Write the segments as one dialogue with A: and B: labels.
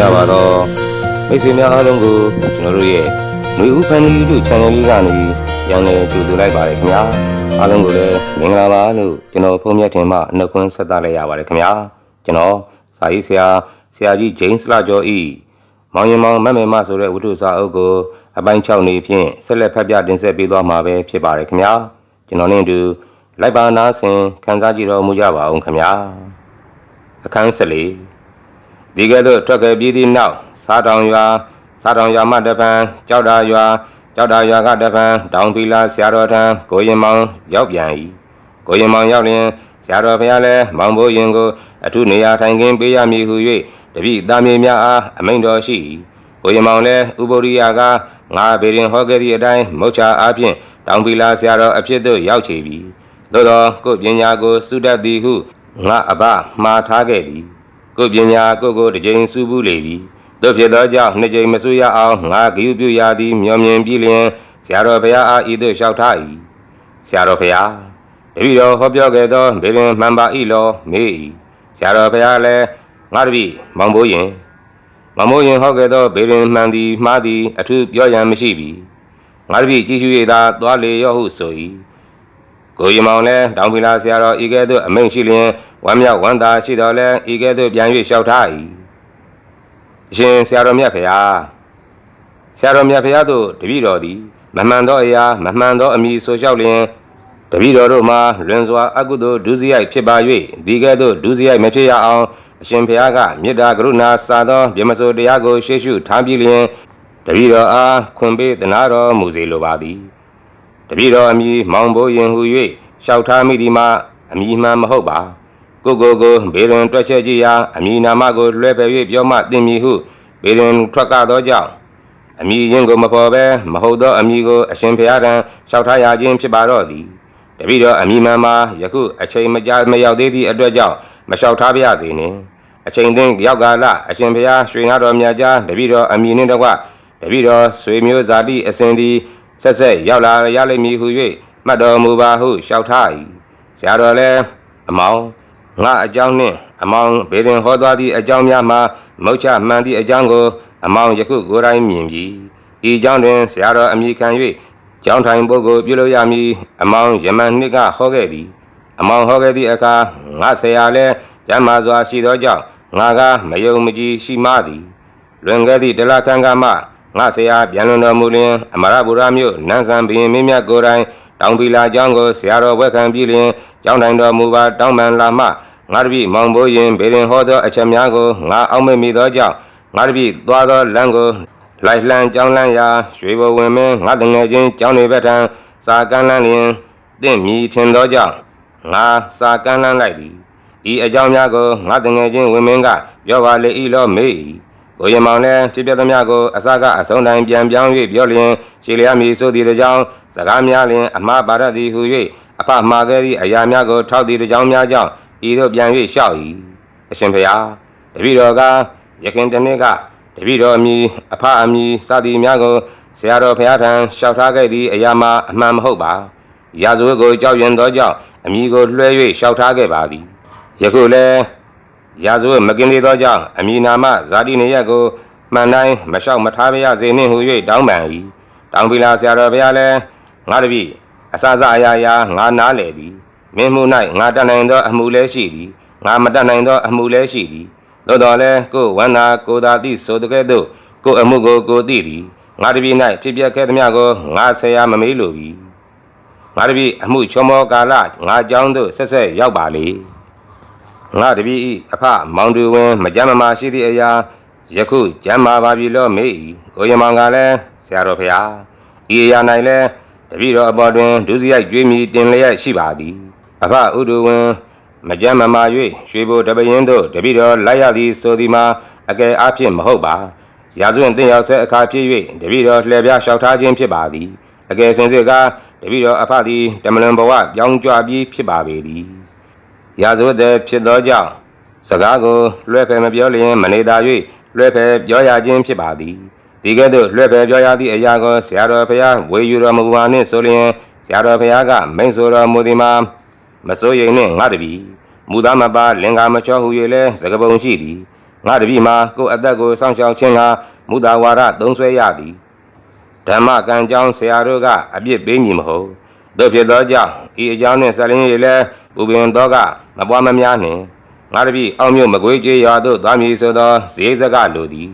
A: ရပါတော့မိတ်ဆွေများအားလုံးကိုကျွန်တော်တို့ရဲ့ຫນွေဦး Family YouTube Channel လေးကနေပြန်လည်ကြိုဆိုလိုက်ပါတယ်ခင်ဗျာအားလုံးကိုလည်းမင်္ဂလာပါလို့ကျွန်တော်ဖုန်းမြတ်ထင်မှနှုတ်ခွန်းဆက်သလိုက်ရပါတယ်ခင်ဗျာကျွန်တော်စာရေးဆရာဆရာကြီးဂျိမ်းစလာကျော်ဤမောင်ရင်မောင်မတ်မေမဆိုတဲ့ဝတ္ထုစာအုပ်ကိုအပိုင်း6နေဖြင့်ဆက်လက်ဖတ်ပြတင်ဆက်ပေးသွားမှာပဲဖြစ်ပါတယ်ခင်ဗျာကျွန်တော်နဲ့အတူလိုက်ပါနာဆင်ခန်းစားကြည့်တော်မူကြပါအောင်ခင်ဗျာအခန်း14 ဒီကဲ့သို့ထွက်ခဲ့ပြီးသည့်နောက်စားတောင်ရွာစားတောင်ရွာမှတပံကြောက်တာရွာကြောက်တာရွာကတပံတောင်ပီလာဆရာတော်ထံကိုရင်မောင်ရောက်ပြန်၏ကိုရင်မောင်ရောက်လျင်ဆရာတော်ဘုရားလည်းမောင်ဘိုးရင်ကိုအထုနေရာထိုင်ခင်းပေးရမည်ဟု၍တပည့်သားမြေများအားအမိန့်တော်ရှိ၏ကိုရင်မောင်လည်းဥပုရိယကငါဘေရင်ဟောခဲ့သည့်အတိုင်းမုတ်ချအားဖြင့်တောင်ပီလာဆရာတော်အဖြစ်သို့ရောက်ချေပြီသို့သောကိုယ်ပညာကိုစုတတ်သည်ဟုငါအဘမှားထားခဲ့သည် ကိုယ်ပညာကိုယ်ကိုတစ်ကြိမ်စူးဘူးလေပြီတို့ဖြစ်သောကြောင့်နှစ်ကြိမ်မစူးရအောင်ငါဂိယူပြုရသည်မျောမြင်ပြီးလျင်ဆရာတော်ဘုရားအားဤသို့လျှောက်ထား၏ဆရာတော်ဘုရားတပည့်တော်ဟောပြောခဲ့သောဘေလင်မှန်ပါ၏လောမေး၏ဆရာတော်ဘုရားလည်းငါတပည့်မောင်ဘိုးရင်မောင်ဘိုးရင်ဟောခဲ့သောဘေလင်မှန်သည်မှားသည်အထူးပြောရန်မရှိပြီငါတပည့်ကြည့်ရှုရသာသွားလေရော့ဟုဆို၏ ကိုရီမောင်လည်းတောင်ပီလာဆရာတော်ဤကဲ့သို့အမိန့်ရှိလျင်ဝမ်းမြောက်ဝမ်းသာရှိတော်လဲဤကဲ့သို့ပြန်၍လျှောက်ထား၏အရှင်ဆရာတော်မြတ်ဖေဟာဆရာတော်မြတ်ဖေဟာတို့တပည့်တော်သည်မမှန်သောအရာမမှန်သောအမည်ဆိုလျှောက်လျင်တပည့်တော်တို့မှာလွန်စွာအကုသိုလ်ဒုစရိုက်ဖြစ်ပါ၍ဒီကဲ့သို့ဒုစရိုက်မဖြစ်ရအောင်အရှင်ဖေဟာကမေတ္တာကရုဏာစာသောဗြဟ္မစိုတရားကိုရှေ့ရှုထားပြီးလျင်တပည့်တော်အားခွန်ပေးသနာတော်မူစေလိုပါသည် တပည့်တော်အမည်မောင်ဘိုးရင်ဟု၍လျှောက်ထားမိသည်မှာအမည်မှန်မဟုတ်ပါကိုကိုကိုဘေရင်တွက်ချက်ကြည့်ရာအမည်နာမကိုလွှဲပယ်၍ပြောမှတင်မည်ဟုဘေရင်ထွက်ကားသောကြောင့်အမည်ရင်းကိုမပေါ်ဘဲမဟုတ်သောအမည်ကိုအရှင်ဘုရားထံလျှောက်ထားရခြင်းဖြစ်ပါတော့သည်တပည့်တော်အမည်မှန်မှာယခုအချိန်မကြာမရောက်သေးသည့်အတွက်ကြောင့်မလျှောက်ထားပါရစေနှင့်အချိန်သိရောက်ကာလအရှင်ဘုရားရွှေနာတော်မြတ်ကြားတပည့်တော်အမည်နှင့်တကွတပည့်တော်ဆွေမျိုးဇာတိအစဉ်သည် ဆက်ဆက်ရောက်လာရလိမ့်မည်ဟု၍မှတ်တော်မူပါဟုလျှောက်ထား၏ဆရာတော်လည်းအမောင်ငါအကြောင်းနှင့်အမောင်ဘေရင်ဟောသွားသည့်အကြောင်းများမှာမုတ်ချမှန်သည့်အကြောင်းကို အမောင်ယခုကိုယ်တိုင်မြင်ပြီဤကြောင့်တွင်ဆရာတော်အမိခံ၍ကြောင်းထိုင်ပုဂ္ဂိုလ်ပြုလုပ်ရမည်အမောင်ယမန်နှစ်ကဟောခဲ့သည်အမောင်ဟောခဲ့သည့်အခါငါဆရာလည်းကျမ်းမာစွာရှိသောကြောင့်ငါကမယုံမကြည်ရှိမှသည်လွန်ခဲ့သည့်တလခန့်ကမှ ငါဆရာပြန်လွန်တော်မူလျင်အမရဗုဒ္ဓမြို့နန်းဆန်ဘုရင်မင်းမြတ်ကိုယ်တိုင်တောင်ပီလာကျောင်းကိုဆရာတော်ဝက်ခံပြီးလျင်ကျောင်းတိုင်တော်မူပါတောင်းပန်လာမှငါတပည့်မောင်ဘိုးရင်ဘေရင်ဟောသောအချက်များကိုငါအောက်မေ့မိသောကြောင့်ငါတပည့်သွားသောလမ်းကိုလိုက်လှမ်းကြောင်းလန်းရာရွှေဘဝင်မင်းငါတငယ်ချင်းကျောင်းနေဘက်ထံစာကမ်းလန်းလျင်တင့်မြည်ထင်သောကြောင့်ငါစာကမ်းလန်းလိုက်သည်ဤအကြောင်းများကိုငါတငယ်ချင်းဝင်မင်းကပြောပါလေ၏လောမေး၏ ကိုရင်မောင်လည်းဖြစ်ပြသမျှကိုအစကအဆုံးတိုင်းပြန်ပြောင်း၍ပြောလျင်ရှေလျာမည်ဆိုသည်တကြောင်စကားများလျင်အမှားပါရသည်ဟု၍အဖမှားခဲ့သည့်အရာများကိုထောက်သည်တကြောင်များကြောင့်ဤသို့ပြန်၍လျှောက်၏အရှင်ဘုရားတပည့်တော်ကယခင်တနေ့ကတပည့်တော်အမည်အဖအမည်စသည်များကိုဆရာတော်ဘုရားထံလျှောက်ထားခဲ့သည့်အရာမှာအမှန်မဟုတ်ပါရာဇဝတ်ကိုကြောက်ရွံ့သောကြောင့်အမည်ကိုလွှဲ၍လျှောက်ထားခဲ့ပါသည်ယခုလည်း ရာဇဝတ်မကင်းသေးသောကြောင့်အမည်နာမဇာတိနေရက်ကိုမှန်တိုင်းမလျှောက်မထားပါရစေနှင့်ဟု၍တောင်းပန်၏တောင်းပီလာဆရာတော်ဘုရားလည်းငါတပည့်အစစအရာရာငါနားလေသည်မင်းမှု၌ငါတတ်နိုင်သောအမှုလည်းရှိသည်ငါမတတ်နိုင်သောအမှုလည်းရှိသည်သို့တော်လည်းကိုယ်ဝန္နာကိုယ်သာသိဆိုတဲ့ကဲ့သို့ကိုယ်အမှုကိုကိုယ်သိသည်ငါတပည့်၌ဖြစ်ပျက်ခဲ့သမျှကိုငါဆရာမမေးလိုပြီငါတပည့်အမှုချောမောကာလငါကြောင်းသို့ဆက်ဆက်ရောက်ပါလေ ငါတပည့်ဤအဖမောင်တူဝင်မကြမ်းမမာရှိသည့်အရာယခုကျမ်းမာပါပြီလို့မေး၏ကိုရမောင်ကလည်းဆရာတော်ဖျားဤအရာ၌လည်းတပည့်တော်အပေါ်တွင်ဒုစရိုက်ကြွေးမြည်တင်လျက်ရှိပါသည်အဖဥဒုဝင်မကြမ်းမမာ၍ရွှေဘိုတပရင်တို့တပိတော်လိုက်ရသည်ဆိုသည်မှာအကယ်အဖြစ်မဟုတ်ပါရာဇဝင်တင်ရောက်ဆက်အခါဖြစ်၍တပိတော်လှည့်ပြားလျှောက်ထားခြင်းဖြစ်ပါသည်အကယ်စင်စစ်ကတပိတော်အဖသည်တမလန်ဘဝပြောင်းကြွပြီးဖြစ်ပါပေသည် ရာဇဝတ်တဲ့ဖြစ်သောကြောင့်စကားကိုလွှဲဖယ်မပြောလျင်မနေသာ၍လွှဲဖယ်ပြောရခြင်းဖြစ်ပါသည်ဒီကဲ့သို့လွှဲဖယ်ပြောရသည့်အရာကိုဆရာတော်ဘုရားဝေယူတော်မူပါနှင့်ဆိုလျင်ဆရာတော်ဘုရားကမိန့်ဆိုတော်မူသည်မှာမစိုးရိမ်နှင့်ငါတပည့်မူသားမပါလင်္ကာမချောဟု၍လည်းသကပုံရှိသည်ငါတပည့်မှာကိုယ်အသက်ကိုစောင့်ရှောက်ခြင်းကမူတာဝါဒသုံးဆွဲရသည်ဓမ္မကံကြောင့်ဆရာတို့ကအပြစ်ပေးမည်မဟုတ် တို့ဖြစ်သောကြောင့်ဤအကြောင်းနှင့်ဆက်လင်းရည်လည်းပူပင်တော့ကမပွားမများနှင့်ငါတပည့်အောင်မြို့မကွေးကျေးရွာသို့သွားမည်ဆိုသောဈေးစကလိုသည်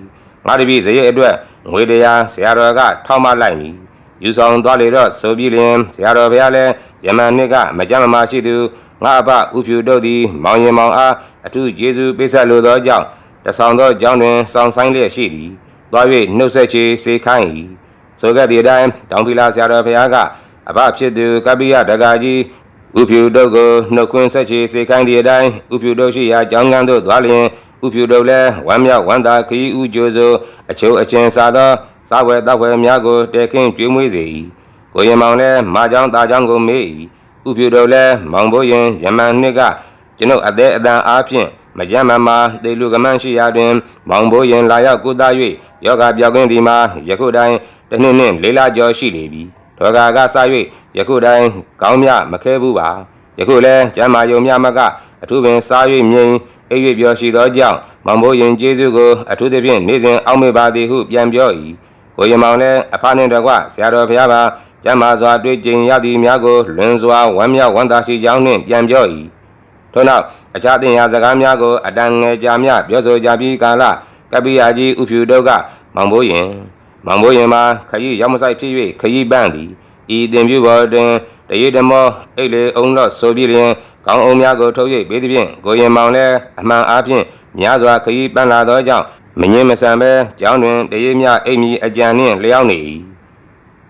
A: ငါတပည့်ဈေးအတွက်ငွေတရားဆရာတော်ကထောက်မလိုက်မည်ယူဆောင်သွားလေတော့ဆိုပြီးလျင်ဆရာတော်ဘုရားလည်းယမန်နှစ်ကမကြမ်းမမရှိသူငါအဖဥဖြူတို့သည်မောင်ရင်မောင်အားအထူးကျေးဇူးပေးဆက်လိုသောကြောင့်တဆောင်သောကြောင်းတွင်စောင့်ဆိုင်လျက်ရှိသည်သွား၍နှုတ်ဆက်ချေစေခိုင်း၏ဆိုခဲ့သည့်အတိုင်းတောင်ဖီလာဆရာတော်ဘုရားက အဖဖြစ်သူကပ္ပိယဒဂါကြီးဥဖြူတို့ကိုနှုတ်ခွန်းဆက်ချေစေခိုင်းသည့်အတိုင်းဥဖြူတို့ရှိရာကြောင်းကန်းသို့သွားလျင်ဥဖြူတို့လည်းဝမ်းမြောက်ဝမ်းသာခရီးဥကြိုးစိုအချိုးအချင်းစားသောစားဝဲတောက်ဝဲများကိုတဲခင်းကျွေးမွေးစေ၏ကိုရင်မောင်လည်းမာကြောင်းတာကြောင်းကိုမေး၏ဥဖြူတို့လည်းမောင်ဘိုးရင်ယမန်နှစ်ကကျွန်ုပ်အသေးအတန်အားဖြင့်မကြမ်းမမာတေလူကမန်းရှိရာတွင် မောင်ဘိုးရင်လာရောက်ကုသ၍ယောဂပြောက်ကင်းဒီမှာယခုတိုင်တစ်နှစ်နှင့်လေးလကျော်ရှိလေပြီ ဒေါဂါကစ၍ယခုတိုင်ကောင်းမြမခဲဘူးပါယခုလည်းကျမ်းမာယုံမြမကအထူးပင်စား၍မြိန်အိပ်၍ပျော်ရှိသောကြောင့်မောင်ဘိုးရင်ကျေးဇူးကိုအထူးသဖြင့်နေ့စဉ်အောက်မေ့ပါသည်ဟုပြန်ပြော၏ကိုရင်မောင်လည်းအဖနှင့်တကွဆရာတော်ဘုရားပါကျမ်းမာစွာတွေ့ကြင်ရသည်များကိုလွန်စွာဝမ်းမြောက်ဝမ်းသာရှိကြောင်းနှင့်ပြန်ပြော၏ထို့နောက်အခြားသင်ရာစကားများကိုအတန်ငယ်ကြာမြပြောဆိုကြပြီးကာလကပ္ပိယာကြီးဥဖြူတို့ကမောင်ဘိုးရင် မောင်ဘိုးရင်မှာခရီးရောက်မဆိုင်ဖြစ်၍ခရီးပန်းသည်ဤတင်ပြပေါ်တွင်တရေတမောအိတ်လေအုံတော့ဆိုပြီးလျင်ကောင်းအုံများကိုထုတ်၍ပေးသည်ဖြင့်ကိုရင်မောင်လည်းအမှန်အားဖြင့်များစွာခရီးပန်းလာသောကြောင့်မငင်းမဆန်ပဲကျောင်းတွင်တရေမြအိမ်မီအကြံနှင့်လျောင်းနေ၏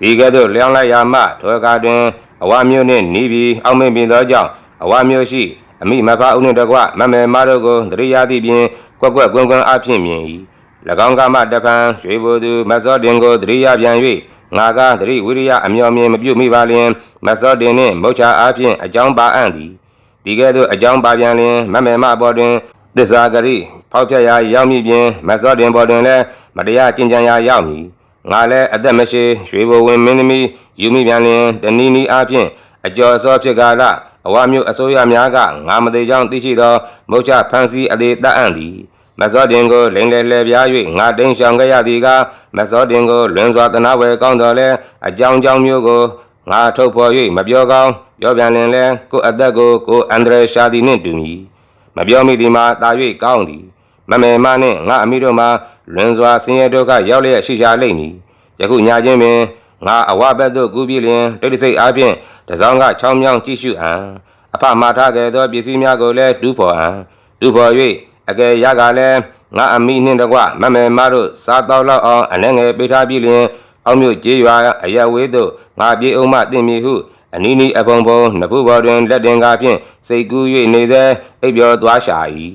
A: ဒီကဲ့သို့လျောင်းလိုက်ရာမှထောကားတွင်အဝမျိုးနှင့်နီးပြီးအောက်မင်းပင်သောကြောင့်အဝမျိုးရှိအမိမဖအုပ်နှင့်တကွမမေမတို့ကိုတရိယာသည့်ပြင်ကွက်ကွက်ကွန်းကွန်းအဖြစ်မြင်၏၎ င်းကမှတပံရွှေဘိုသူမတ်စောတင်ကိုတရိယာပြန်၍ငါကတရိဝိရိယအမျော်မြင်မပြုတ်မိပါလျင်မတ်စောတင်နှင့်မုတ်ချအားဖြင့်အကြောင်းပါအံ့သည်ဒီကဲ့သို့အကြောင်းပါပြန်လျင်မမေမပေါ်တွင်သစ္စာဂရိဖောက်ဖျက်ရာရောက်မည်ပြင်မတ်စောတင်ပေါ်တွင်လည်းမတရားကျင့်ကြံရာရောက်မည်ငါလည်းအသက်မရှိရွှေဘိုဝင်မင်းသမီးယူမိပြန်လျင်တဏီနီအားဖြင့်အကျော်စောဖြစ်ကာလအဝမျိုးအစိုးရများကငါမသေးကြောင်းသိရှိသောမုတ်ချဖန်စီအသေးတတ်အံ့သည် မစောတင်ကိုလိန်လေလေပြား၍ငါတိန်ဆောင်ခဲ့ရသည်ကမစောတင်ကိုလွင်စွာတနာဝယ်ကောင်းတော်လဲအကြောင်းကြောင်းမျိုးကိုငါထုတ်ဖော်၍မပြောကောင်းပြောပြန်လင်လဲကိုအသက်ကိုကိုအန္တရာယ်ရှာသည်နှင့်တူမည်မပြောမိသည်မှာတာ၍ကောင်းသည်မမေမနှင့်ငါအမိတို့မှာလွင်စွာဆင်းရဲဒုက္ခရောက်လျက်ရှိကြလိမ့်မည်ယခုညချင်းပင်ငါအဝဘက်သို့ကူးပြီးလျင်တိတ်တိစိတ်အားဖြင့်တစောင်းကချောင်းမြောင်းကြည့်ရှုအံအဖမှားထားခဲ့သောပစ္စည်းများကိုလည်းတူးဖော်အံတူးဖော်၍ အကယ်ရကလည်းငါအမိနှင့်တကွမမေမတို့စားတော့လောက်အောင်အနှဲငယ်ပေးထားပြီးလျင်အောင်မြို့ကျေးရွာအရဝေးသို့ငါပြေအောင်မှတင်မည်ဟုအနီးနီးအဖုံဖုံနဖူးပေါ်တွင်လက်တင်ကားဖြင့်စိတ်ကူး၍နေစေအိပ်ပျော်သွားရှာ၏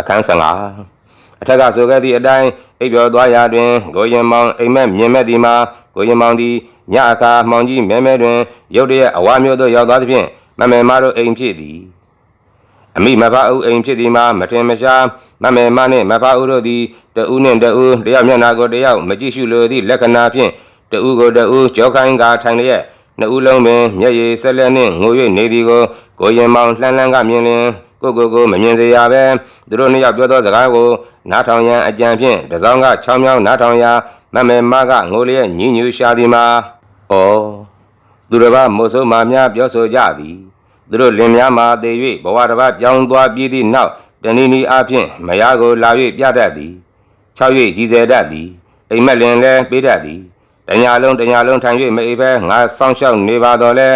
A: အခန်း15အထက်ကဆိုခဲ့သည့်အတိုင်းအိပ်ပျော်သွားရာတွင်ကိုရင်မောင်အိမ်မက်မြင်မဲ့သည်မှာကိုရင်မောင်သည်ညအခါမှောင်ကြီးမဲမဲတွင်ရုတ်တရက်အဝါမျိုးသို့ရောက်သွားသဖြင့်မမေမတို့အိမ်ဖြစ်သည် အမိမဖအုပ်အိမ်ဖြစ်သည်မှာမထင်မရှားမမေမနှင့်မဖအုပ်တို့သည်တဦးနှင့်တဦးတယောက်မျက်နှာကိုတယောက်မကြည့်ရှုလိုသည့်လက္ခဏာဖြင့်တဦးကိုတဦးကြောခိုင်းကာထိုင်လျက်နှစ်ဦးလုံးပင်မျက်ရည်ဆက်လက်နှင့်ငို၍နေသည်ကိုကိုရင်မောင်လှမ်းလှမ်းကမြင်လျင်ကိုကိုကိုမမြင်စေရပဲသူတို့နှစ်ယောက်ပြောသောစကားကိုနားထောင်ရန်အကြံဖြင့်တစောင်းကချောင်းမြောင်းနားထောင်ရာမမေမကငိုလျက်ညဉ်းညူရှာသည်မှာဩသူတစ်ပါးမို့ဆိုးမာများပြောဆိုကြသည် သူတို့လင်များမှာတည်၍ဘဝတစ်ပါးပြောင်းသွားပြီးသည့်နောက်တဏီနီအားဖြင့်မယားကိုလာ၍ပြတတ်သည်၆၍ကြီးစေတတ်သည်အိမ်မက်လင်လည်းပေးတတ်သည်တညာလုံးတညာလုံးထိုင်၍မအိပ်ဘဲငါစောင့်ရှောက်နေပါတော့လဲ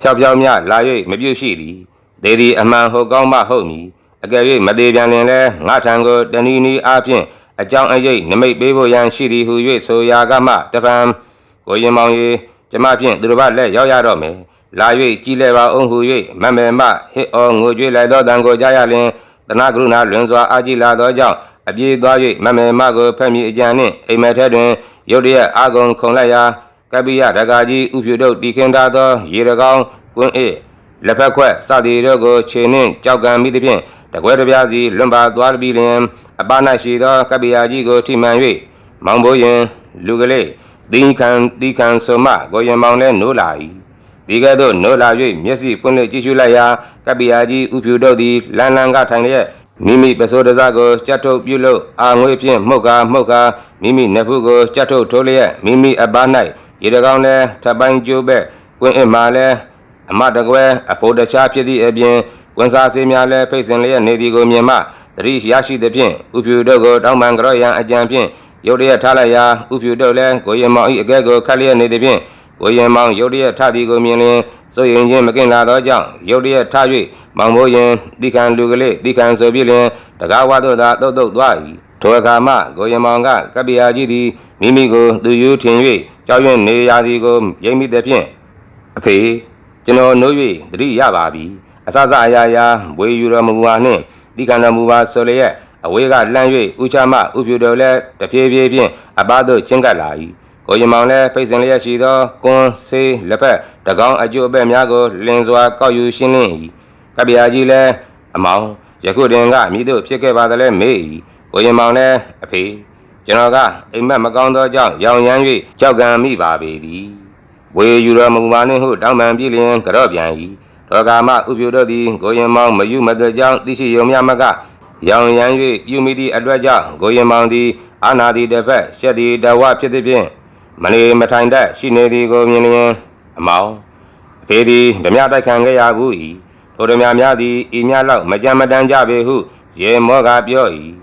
A: ဖြောက်ဖြောက်မြလာ၍မပြုတ်ရှိသည်ဒေဒီအမှန်ဟုတ်ကောင်းမှဟုတ်မည်အကယ်၍မသေးပြန်လင်လဲငါထံကိုတဏီနီအားဖြင့်အကြောင်းအရေးနမိတ်ပေးဖို့ရန်ရှိသည်ဟု၍ဆိုရာကမှတပံကိုရင်မောင်ရီကျမဖြင့်သူတို့ဘလက်ရောက်ရတော့မယ် လာ၍ကြည်လဲပါအောင်ဟု၍မမေမဟစ်အောငိုကြွေးလိုက်သောတန်ကိုကြားရလင်တနာကရုဏာလွန်စွာအာကြည်လာသောကြောင့်အပြေးသွား၍မမေမကိုဖက်မိအကြံနှင့်အိမ်မက်ထဲတွင်ရုတ်တရက်အာဂုံခုံလိုက်ရာကပိယဒကာကြီးဥဖြူတို့တီခင်းထားသော ရေတကောင်းကွင်းအေးလက်ဖက်ခွက်စသည်တို့ကိုခြေနှင့်ကြောက်ကံမိသည်ဖြင့်တကွဲတပြားစီလွန်ပါသွားပြီးလျင်အပ၌ရှိသောကပိယကြီးကိုထိမှန်၍မောင်ဘိုးရင် လူကလေးသီခံသီခံဆိုမှကိုရင်မောင်လည်းနိုးလာ၏ ဒီကဲ့သို့နိုးလာ၍မျက်စိဖွင့်လှစ်ကြည့်ရှုလိုက်ရာကပိယာကြီးဥဖြူတို့သည်လန်လန်ကထိုင်လျက်မိမိပစိုးတစားကိုကြတ်ထုတ်ပြုလို့အာငွေဖြင့်မှုတ်ကာမှုတ်ကာမိမိနဖူးကိုကြတ်ထုတ်ထိုးလျက်မိမိအပား၌ရေတကောင်းလဲထပ်ပိုင်းကျိုးပဲ့ကွင်းအစ်မှလဲအမတကွဲအဖို့တခြားဖြစ်သည့်အပြင်ဝန်စားစေးများလဲဖိတ်စင်လျက်နေသည်ကိုမြင်မှသတိရရှိသဖြင့်ဥဖြူတို့ကိုတောင်းပန်ကြော့ရန်အကြံဖြင့်ရုတ်တရက်ထားလိုက်ရာဥဖြူတို့လဲကိုရင်မောင်၏အကဲကိုခတ်လျက်နေသည်ဖြင့် ကိုရင်မောင်ရုတ်တရက်ထသည်ကိုမြင်လျင်စိုးရင်ချင်းမကင်လာသောကြောင့်ရုတ်တရက်ထ၍မောင်မိုးရင်တိခံလူကလေးတိခံဆိုပြလျင်တကားဝါတို့သာတုတ်တုတ်သွား၏ထိုအခါမှကိုရင်မောင်ကကပ္ပိယာကြီးသည်မိမိကိုသူယူထင်၍ကြောက်ရွံ့နေရာသည်ကိုရိပ်မိသည်ဖြင့်အဖေကျွန်တော်နှုတ်၍သတိရပါပြီအစစအရာရာဝေယူတော်မူပါနှင့်တိခံတော်မူပါဆိုလျက်အဝေးကလှမ်း၍ဥချမဥဖြူတော်လည်းတဖြည်းဖြည်းဖြင့်အပားသို့ချင်းကပ်လာ၏ ကိုရင်မောင်လည်းဖိတ်စင်လျက်ရှိသောကွန်းဆေးလက်ဖက်တကောင်းအကျိုးအပဲ့များကိုလင်စွာကောက်ယူရှင်းလင်း၏ကပ္ပိယာကြီးလည်းအမောင်ယခုတွင်ကမိတို့ဖြစ်ခဲ့ပါသလဲမေး၏ကိုရင်မောင်လည်းအဖေကျွန်တော်ကအိမ်မက်မကောင်းသောကြောင့်ရောင်ရမ်း၍ကြောက်ကံမိပါပေသည်ဝေယူတော်မူပါနှင့်ဟုတောင်းပန်ပြလျင်ကြော့ပြန်၏တော်ကာမဥပြုတို့သည်ကိုရင်မောင်မယူမသွကြောင့်သိရှိယုံမြမကရောင်ရမ်း၍ပြုမိသည့်အတွက်ကြောင့်ကိုရင်မောင်သည်အာနာတိတစ်ဖက်ရှက်သည်တဝဖြစ်သည်ဖြင့် မနေမထိုင်တတ်ရှိနေသည်ကိုမြင်လျင်အမောင်အဖေသည်ဓမြတိုက်ခံခဲ့ရဘူး၏ထိုဓမြများသည်ဤများလောက်မကြမ်းမတမ်းကြပေဟုရေမောကပြော၏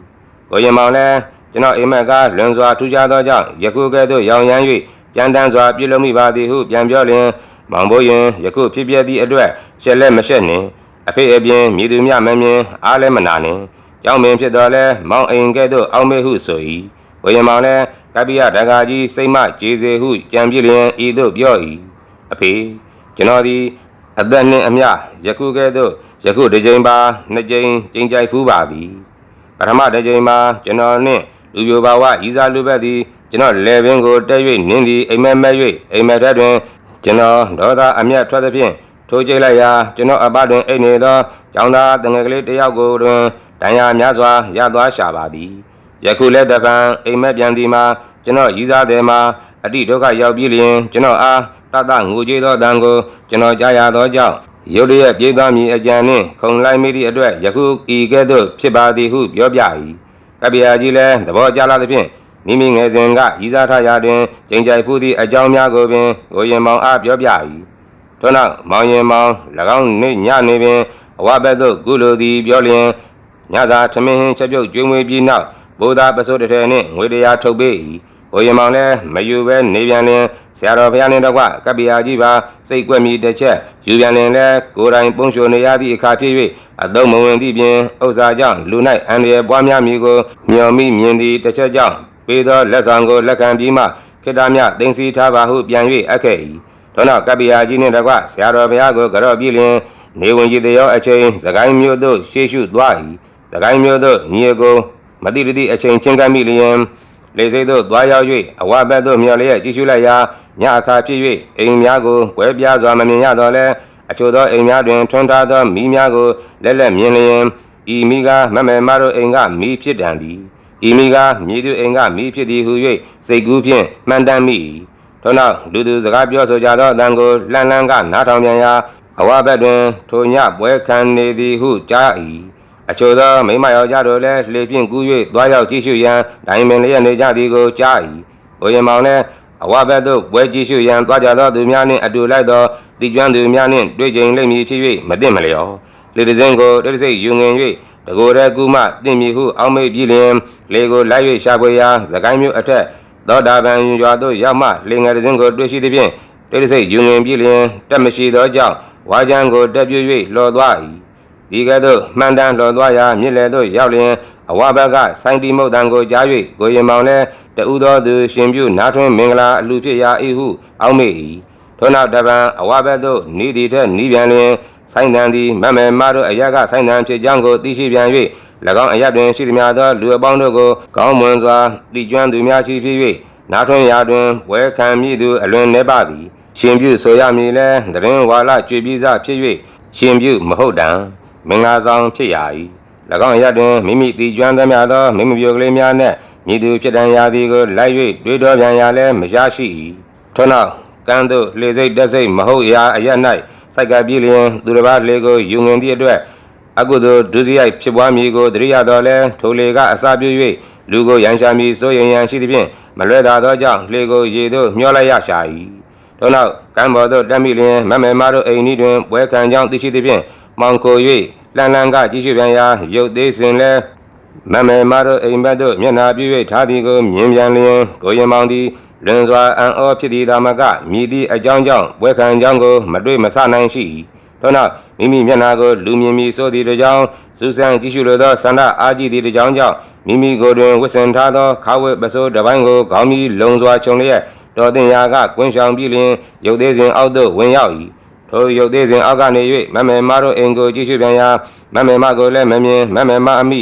A: ကိုရင်မောင်လည်းကျွန်တော်အိမ်မက်ကလွန်စွာထူးခြားသောကြောင့်ယခုကဲ့သို့ရောင်ရမ်း၍ကြမ်းတမ်းစွာပြုလုပ်မိပါသည်ဟုပြန်ပြောလျင်မောင်ဘိုးရင်ယခုဖြစ်ပြသည့်အတွက်ရှက်လက်မရှက်နှင့်အဖေအပြင်မြည်သူမြမမြင်အားလည်းမနာနှင့်ကျောင်းမင်းဖြစ်တော်လဲမောင်အိမ်ကဲ့သို့အောင်းမေဟုဆို၏ ဝေယံမောင်လဲကပ္ပိယတက္ကကြီးစိတ်မကြေစေဟုကြံပြလျင်ဤသို့ပြော၏အဖေကျွန်တော်သည်အသက်နှင့်အမျှယခုကဲ့သို့ယခုတစ်ကြိမ်ပါနှစ်ကြိမ်ကြိမ်ကြိုက်ဖူးပါသည်ပထမတစ်ကြိမ်မှာကျွန်တော်နှင့်လူပြိုပါဝဤစားလူဘက်သည်ကျွန်တော်လေပင်ကိုတက်၍နင်းသည်အိမ်မက်မက်၍အိမ်မက်ထက်တွင်ကျွန်တော်ဒေါသအမျက်ထွက်သဖြင့်ထိုးကြိတ်လိုက်ရာကျွန်တော်အပတွင်အိတ်နေသောကျောင်းသားတငယ်ကလေးတစ်ယောက်ကိုတွင်တန်ရာများစွာရသွားရှာပါသည် ယခုလည်းတပံအိမ်မက်ပြန်သည်မှာကျွန်တော်ရည်စားတယ်မှာအတိဒုက္ခရောက်ပြီးလျင်ကျွန်တော်အားတတငိုကြွေးသောတန်ကိုကျွန်တော်ကြားရသောကြောင့်ရုတ်တရက်ပြေးသွားမည်အကြံနှင့်ခုံလိုက်မိသည့်အတွက်ယခုဤကဲ့သို့ဖြစ်ပါသည်ဟုပြောပြ၏ကပ္ပိယာကြီးလည်းသဘောကျလာသဖြင့်မိမိငယ်စဉ်ကရည်စားထားရာတွင်ကျိန်ကြိုက်ဖူးသည့်အကြောင်းများကိုပင်ကိုရင်မောင်အားပြောပြ၏ထို့နောက်မောင်ရင်မောင်၎င်းနေ့ညနေပင်အဝဘက်သို့ကုလိုသည်ပြောလျင်ညသာထမင်းဟင်းချက်ပြုတ်ကျွေးမွေးပြီးနောက် ဘိုးသားပစိုးတစ်ထည်နှင့်ငွေတရားထုတ်ပေး၏ဘိုးရင်မောင်လည်းမယူဘဲနေပြန်လင်ဆရာတော်ဘုရားနှင့်တကွကပ္ပိယာကြီးပါစိတ်ကွက်မိတစ်ချက်ယူပြန်လင်လည်းကိုယ်တိုင်ပုံရှိုနေရသည့်အခါဖြစ်၍အသုံးမဝင်သည့်ပြင်ဥစ္စာကြောင့်လူ၌အန္တရာယ်ပွားများမည်ကိုမျှော်မိမြင်သည့်တစ်ချက်ကြောင့်ပေးသောလက်ဆောင်ကိုလက်ခံပြီးမှခေတ္တမြသိသိထားပါဟုပြန်၍အပ်ခဲ့၏ထို့နောက်ကပ္ပိယာကြီးနှင့်တကွဆရာတော်ဘုရားကိုကြော့ပြီးလင်နေဝင်ကြီးတရောအချိန်သခိုင်းမြို့သို့ရှေ့ရှုသွား၏သခိုင်းမြို့သို့ညီအကို မတိတတိအချိန်ချင်းကပ်မိလျင်လေစိတ်သို့သွားရောက်၍အဝဘက်သို့မျောလျက်ကြည့်ရှုလိုက်ရာညအခါဖြစ်၍အိမ်များကိုကွဲပြားစွာမမြင်ရတော့လဲအချို့သောအိမ်များတွင်ထွန်းထားသောမိများကိုလက်လက်မြင်လျင်ဤမိကမမဲမတို့အိမ်ကမိဖြစ်တန်သည်ဤမိကမြေသူအိမ်ကမိဖြစ်သည်ဟု၍စိတ်ကူးဖြင့်မှန်တမ်းမိ၏ထို့နောက်လူသူစကားပြောဆိုကြသောအတန်ကိုလှမ်းလှမ်းကနားထောင်ပြန်ရာအဝဘက်တွင်ထိုညပွဲခံနေသည်ဟုကြား၏ အချို့သောမိမယောက်ျားတို့လည်းလှေဖြင့်ကူး၍သွားရောက်ကြည့်ရှုရန်ဒိုင်ပင်လျက်နေကြသည်ကိုကြား၏ကိုရင်မောင်လည်းအဝဘက်သို့ပွဲကြည့်ရှုရန်သွားကြသောသူများနှင့်အတူလိုက်သောတိကျွမ်းသူများနှင့်တွေ့ကြုံလိမ့်မည်ဖြစ်၍မသိမလျော်လေတစင်းကိုတိတ်စိတ်ယူငင်၍တကိုယ်တည်းကူမှတင့်မီဟုအောက်မေ့ပြီးလျင်လေကိုလိုက်၍ရှာဖွေရာသကိုင်းမျိုးအထက်သောတာပန်ရွာသို့ရောက်မှလေငယ်တစင်းကိုတွေ့ရှိသည်ဖြင့်တိတ်စိတ်ယူငင်ပြီးလျင်တက်မရှိသောကြောင့်ဝါကြံကိုတက်ပြွ၍လှော်သွား၏ ဒီကဲ့သို့မှန်တမ်းလှော်သွားရာမြစ်လေသို့ရောက်လျင်အဝဘက်ကစိုင်းတိမုတ်တန်ကိုကြား၍ကိုရင်မောင်လည်းတူသောသူရှင်ပြုနာထွန်းမင်္ဂလာအလူဖြစ်ရာ၏ဟုအောက်မေ့၏ထို့နောက်တပံအဝဘက်သို့ဤသည်ထက်ဤပြန်လျင်ဆိုင်တန်သည်မမဲမတို့အရကဆိုင်တန်ဖြစ်ကြောင်းကိုသိရှိပြန်၍၎င်းအရတွင်ရှိသည်များသောလူအပေါင်းတို့ကိုကောင်းမွန်စွာတည်ကျွမ်းသူများရှိဖြစ်၍နာထွန်းရာတွင်ဝဲခံမည်သူအလွန်နေပါသည်ရှင်ပြုဆိုရမည်လဲတရင်ဝါလကြွေပြီးစဖြစ်၍ရှင်ပြုမဟုတ်တံ မင်္ဂလာဆောင်ဖြစ်ရာ၏၎င်းအရတွင်မိမိတည်ကျွမ်းသမျှသောမိမိပြိုကလေးများနှင့်မြည်သူဖြစ်တန်ရာသည်ကိုလိုက်၍တွေးတော်ပြန်ရာလဲမရရှိ၏ထို့နောက်ကန်းသို့လှေစိတ်တက်စိတ်မဟုတ်ရာအရ၌စိုက်ကပ်ပြီးလျင်သူတစ်ပါးလေကိုယူငင်သည့်အတွက်အကုသိုလ်ဒုစရိုက်ဖြစ်ပွားမည်ကိုတရိယာတော်လဲထိုလေကအစာပြု၍လူကိုရန်ရှာမည်စိုးရင်ရန်ရှိသည်ဖြင့်မလွဲသာသောကြောင့်လေကိုရေသို့မျောလိုက်ရရှာ၏ထို့နောက်ကံဘော်သို့တက်မိလျင်မမေမတို့အိမ်ဤတွင်ပွဲခံကြောင်းသိရှိသည်ဖြင့် မောင်ကို၍လန်လန်ကကြည့်ရှုပြန်ရာရုပ်သေးစဉ်လဲမမေမတို့အိမ်ဘက်သို့မျက်နာပြု၍ထားသည်ကိုမြင်ပြန်လျင်ကိုရင်မောင်သည်လွန်စွာအံ့ဩဖြစ်သည်သာမကမြည်သည့်အကြောင်းကြောင့်ပွဲခံကြောင်းကိုမတွေ့မဆနိုင်ရှိ၏ထို့နောက်မိမိမျက်နာကိုလူမြင်မည်ဆိုသည့်တစ်ကြောင်းစူးစမ်းကြည့်ရှုလိုသောဆန္ဒအားကြီးသည့်တစ်ကြောင်းကြောင့်မိမိကိုယ်တွင်ဝတ်ဆင်ထားသောခါဝတ်ပစိုးတစ်ပိုင်းကိုခေါင်းမီလုံစွာခြုံလျက်တော်တင်ရာကကွင်းဆောင်ပြီးလျင်ရုပ်သေးစဉ်အောက်သို့ဝင်ရောက်၏ ထိုရုပ်သေးစဉ်အောက်ကနေ၍မမေမတို့အိမ်ကိုကြည့်ရှုပြန်ရာမမေမကိုလည်းမမြင်မမေမအမိ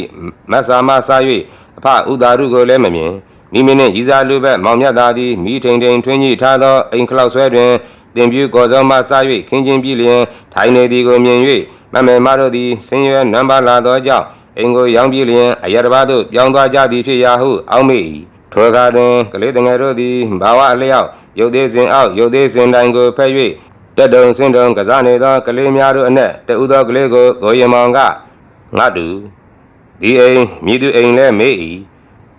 A: မဆာမဆာ၍အဖဥဒါရုကိုလည်းမမြင်မိမိနှင့်ရည်စားလူဘက်မောင်မြတ်သားသည်မိထိန်ထိန်ထွင်းကြီးထားသောအိမ်ခလောက်ဆွဲတွင်တင်ပြူကော်စောမှစ၍ခင်းချင်းပြီးလျင်ထိုင်နေသည်ကိုမြင်၍မမေမတို့သည်ဆင်းရဲနံပါလာသောကြောင့်အိမ်ကိုရောင်းပြီးလျင်အရတဘာသို့ပြောင်းသွားကြသည်ဖြစ်ရာဟုအောက်မေ့၏ထိုအခါတွင်ကလေးတငယ်တို့သည်ဘာဝအလျောက်ရုပ်သေးစဉ်အောက်ရုပ်သေးစဉ်တိုင်းကိုဖက်၍ တက်တုံဆင်းတုံကစားနေသောကလေးများတို့အနက်တဦးသောကလေးကိုကိုရင်မောင်ကငါတူဒီအိမ်မြည်သူအိမ်လည်းမေ့၏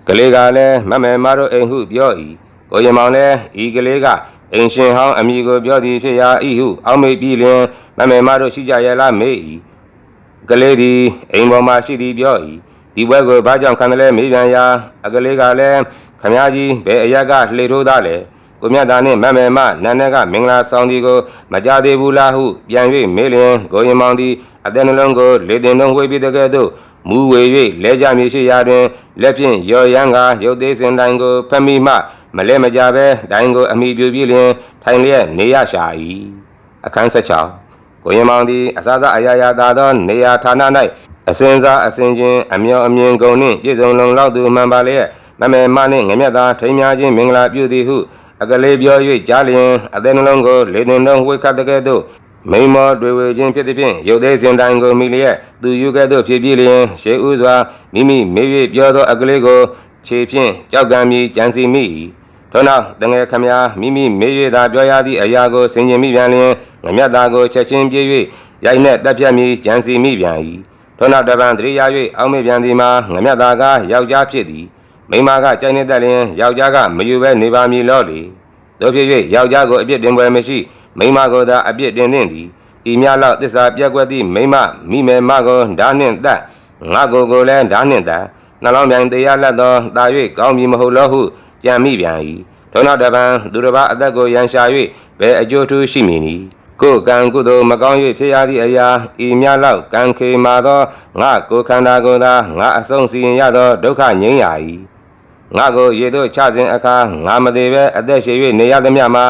A: ကလေးကလည်းမမေမတို့အိမ်ဟုပြော၏ကိုရင်မောင်လည်းဤကလေးကအိမ်ရှင်ဟောင်းအမိကိုပြောသည်ဖြစ်ရာဤဟုအောက်မေ့ပြီးလျင်မမေမတို့ရှိကြရဲ့လားမေ့၏ကလေးသည်အိမ်ပေါ်မှရှိသည်ပြော၏ဒီဘွဲကိုဘာကြောင့်ခံတယ်လဲမေးပြန်ရာအကလေးကလည်းခမည်းကြီးဘယ်အရက်ကလှေထိုးသားလဲ ကိုမြတ်သားနှင့်မမေမနန်းနဲ့ကမင်္ဂလာဆောင်ဒီကိုမကြသေးဘူးလားဟုပြန်၍မေးလျင်ကိုရင်မောင်သည်အသက်နှလုံးကိုလေတင်လုံးဝေးပြီးတကဲ့သို့မူဝေ၍လဲကြမည်ရှိရာတွင်လက်ဖြင့်ရော်ရမ်းကရုပ်သေးစင်တိုင်းကိုဖက်မိမှမလဲမကြပဲတိုင်းကိုအမိပြူပြီးလျင်ထိုင်လျက်နေရရှာ၏အခန်း16ကိုရင်မောင်သည်အစားစားအရာရာသာသောနေရာဌာန၌အစင်စားအစင်ချင်းအမျောအမြင်ကုန်နှင့်ပြည့်စုံလုံလောက်သူမှန်ပါလျက်မမေမနှင့်ငမြတ်သားထိမ်းများခြင်းမင်္ဂလာပြုသည်ဟု အကလေးပြော၍ကြားလျင်အသက်နှလုံးကိုလေတင်လုံးဝိခတ်တဲ့ကဲ့သို့မိန်မောတွေ့ဝေခြင်းဖြစ်သည်ဖြင့်ရုပ်သေးစင်တိုင်းကိုမိလျက်သူယူကဲ့သို့ဖြစ်ပြီးလျင်ရှေးဥစွာမိမိမေး၍ပြောသောအကလေးကိုခြေဖြင့်ကြောက်ကံမီကြံစီမိ၏ထို့နောက်တငယ်ခမများမိမိမေး၍သာပြောရသည့်အရာကိုဆင်ခြင်မိပြန်လျင်ငမြတ်သားကိုချက်ချင်းပြေး၍ရိုက်နှက်တက်ပြတ်မိကြံစီမိပြန်၏ထို့နောက်တပံတရိယာ၍အောက်မေ့ပြန်သည်မှာငမြတ်သားကယောက်ျားဖြစ်သည် မိန်းမကကြိုက်နေတတ်လျင်ယောက်ျားကမယူဘဲနေပါမည်လောလေတို့ဖြစ်၍ယောက်ျားကိုအပြစ်တင်ပွဲမရှိမိန်းမကိုသာအပြစ်တင်နှင့်သည်ဤများလောက်သစ္စာပြက်ကွက်သည့်မိန်းမမိမယ်မကိုဓာနှင့်တတ်ငါကိုယ်ကိုလည်းဓာနှင့်တတ်နှလုံးပြန်တရားလက်သောတာ၍ကောင်းပြီမဟုတ်လောဟုကြံမိပြန်၏ထို့နောက်တပံသူတစ်ပါးအသက်ကိုရန်ရှာ၍ဘယ်အကျိုးထူးရှိမည်နည်းကိုယ်ကံကုသိုလ်မကောင်း၍ဖြစ်ရသည့်အရာဤများလောက်ကံခေမာသောငါကိုယ်ခန္ဓာကိုယ်သာငါအဆုံးစီရင်ရသောဒုက္ခငြိမ်းရာ၏ ငါကိုရေတို့ချစဉ်အခါငါမသေးပဲအသက်ရှည်၍နေရသည်မြမှာ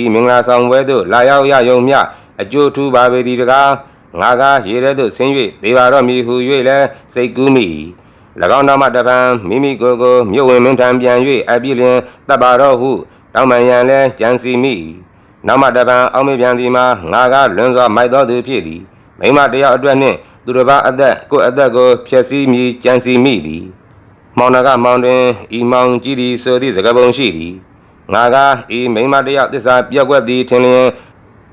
A: ဤမင်္ဂလာဆောင်ပွဲသို့လာရောက်ရယုံမြအကျိုးထူးပါပေသည်တကားငါကရေထဲသို့ဆင်း၍ဒေပါတော်မူဟု၍လည်းစိတ်ကူးမိ၏၎င်းတော်မှတပံမိမိကိုယ်ကိုမြို့ဝင်မင်းထံပြန်၍အပြည့်လျင်တပ်ပါတော်ဟုတောင်းပန်ရန်လည်းကြံစီမိ၏နောက်မှတပံအောက်မေ့ပြန်သည်မှာငါကလွန်စွာမိုက်တော်သူဖြစ်သည်မိမတယောက်အတွက်နှင့်သူတစ်ပါးအသက်ကိုယ်အသက်ကိုဖျက်ဆီးမိကြံစီမိသည် မောင်နာကမောင်တွင်ဤမောင်ကြည့်သည်ဆိုသည့်စကားပုံရှိသည်ငါကဤမိမတယောက်သစ္စာပြောက်ွက်သည်ထင်လျင်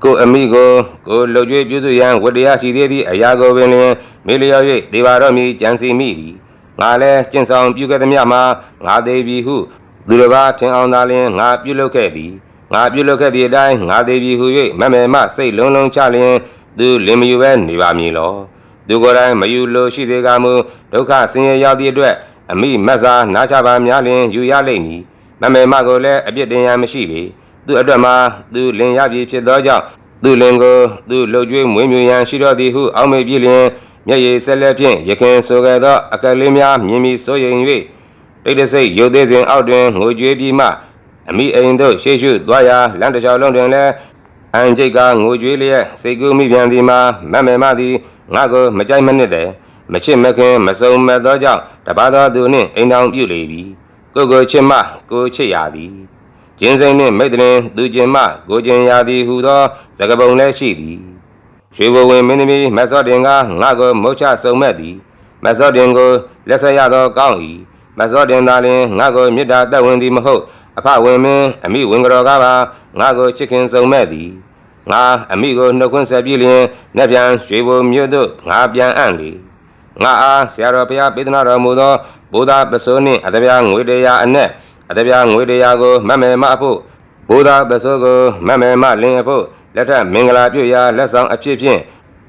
A: ကိုအမိကိုကိုလှုပ်ကြွေးပြုစုရန်ဝတ္တရားရှိသေးသည့်အရာကိုပင်လျင်မေလျော်၍ဒေဝတော်မီကြံစီမိသည်ငါလည်းကျင့်ဆောင်ပြုခဲ့သည်မြမှာငါသေးပြီဟုသူတစ်ပါးထင်အောင်သာလျင်ငါပြုလုပ်ခဲ့သည်ငါပြုလုပ်ခဲ့သည့်အတိုင်းငါသေးပြီဟု၍မမေမစိတ်လုံးလုံးချလျင်သူလင်မယူပဲနေပါမည်လောသူကိုယ်တိုင်မယူလို့ရှိသေးကမူဒုက္ခဆင်းရဲရောက်သည့်အတွက် အမိမက်စာနာချပါများလျင်ယူရလိမ့်မည်မမေမကိုလည်းအပြစ်တင်ရမရှိပေသူအတွက်မှာသူလင်ရပြီဖြစ်သောကြောင့်သူလင်ကိုသူလှုပ်ကြွေးမွေးမြူရန်ရှိတော်သည်ဟုအောက်မေ့ပြလျင်မျက်ရည်ဆက်လက်ဖြင့်ရခင်ဆိုခဲ့သောအကလေးများမြင်ပြီးစိုးရိမ်၍တိတ်တဆိတ်ရုပ်သေးစဉ်အောက်တွင်ငိုကြွေးပြီးမှအမိအိမ်သို့ရှေ့ရှုသွားရာလမ်းတစ်လျှောက်လုံးတွင်လည်းအန်ကျိတ်ကငိုကြွေးလျက်စိတ်ကူးမိပြန်သည်မှာမတ်မေမသည်ငါကိုမကြိုက်မနစ်တယ် မချစ်မခင်မစုံမသောကြောင့်တပါးသောသူနှင့်အိမ်တော်ပြုလေပြီကိုကိုချစ်မကိုချစ်ရသည်ကျင်းစိမ့်နှင့်မိတ်တင်သူကျင်မကိုကျင်ရသည်ဟူသောသကပုံလည်းရှိသည်ရွှေဘဝင်မင်းသမီးမတ်စောတင်ကငါကိုမုတ်ချစုံမဲ့သည်မတ်စောတင်ကိုလက်ဆက်ရသောကောင်း၏မတ်စောတင်သာလျှင်ငါကိုမေတ္တာတက်ဝင်သည်မဟုတ်အဖဝင်မင်းအမိဝင်ကြောကပါငါကိုချစ်ခင်စုံမဲ့သည်ငါအမိကိုနှုတ်ခွန်းဆက်ပြီးလျင်နှက်ပြန်ရွှေဘုံမြို့သို့ငါပြန်အံ့လေ ငါအားဆရာတော်ဘုရားပေးသနာတော်မူသောဘုရားပစိုးနှင့်အတပြားငွေတရားအနက်အတပြားငွေတရားကိုမမေမအဖို့ဘုရားပစိုးကိုမမေမလင်းအဖို့လက်ထမင်္ဂလာပြုရာလက်ဆောင်အဖြစ်ဖြင့်